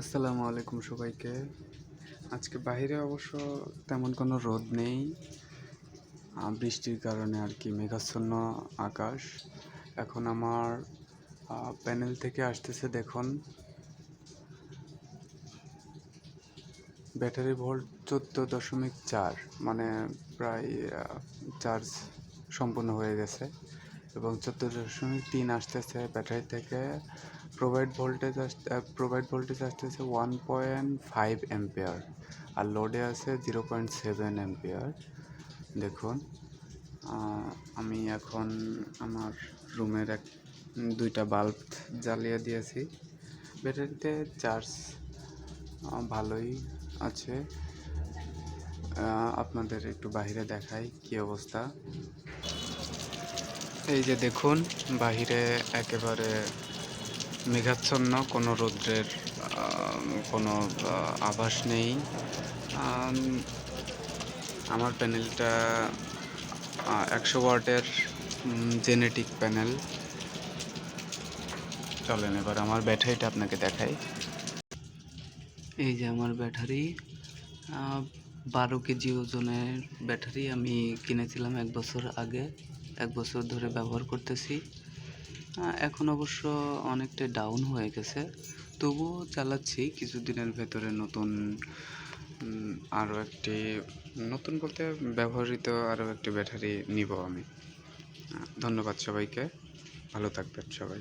আসসালামু আলাইকুম সবাইকে। আজকে বাইরে অবশ্য তেমন কোনো রোদ নেই। বৃষ্টির কারণে আর কি মেঘাচ্ছন্ন আকাশ। এখন আমার প্যানেল থেকে আসতেছে দেখুন। ব্যাটারি ভোল্ট চোদ্দ দশমিক চার মানে প্রায় চার্জ সম্পূর্ণ হয়ে গেছে। এবং চোদ্দ দশমিক তিন আসতেছে ব্যাটারি থেকে। প্রোভাইড ভোল্টেজ আসতে প্রোভাইড ভোল্টেজ আসতেছে ওয়ান পয়েন্ট ফাইভ এম্পিয়ার আর লোডে আছে জিরো পয়েন্ট সেভেন এম্পিয়ার দেখুন আমি এখন আমার রুমের এক, দুইটা বাল্ব জ্বালিয়ে দিয়েছি। ব্যাটারিতে চার্জ ভালোই আছে। আপনাদের একটু বাইরে দেখাই কি অবস্থা। এই যে দেখুন, বাহিরে একেবারে মেঘাচ্ছন্ন, কোনো রৌদ্রের কোনো আভাস নেই। আমার প্যানেলটা একশো ওয়াটের জেনেটিক প্যানেল। চলেন এবার আমার ব্যাটারিটা আপনাকে দেখাই। এই যে আমার ব্যাটারি বারো কেজি ওজনের ব্যাটারি আমি কিনেছিলাম এক বছর আগে। এক বছর ধরে ব্যবহার করতেছি। এখন অবশ্য অনেকটা ডাউন হয়ে গেছে। তবুও চালাচ্ছি কিছুদিনের ভেতরে নতুন আরও একটি, নতুন বলতে ব্যবহৃত আরও একটি ব্যাটারি নিব আমি। ধন্যবাদ সবাইকে। ভালো থাকবেন সবাই।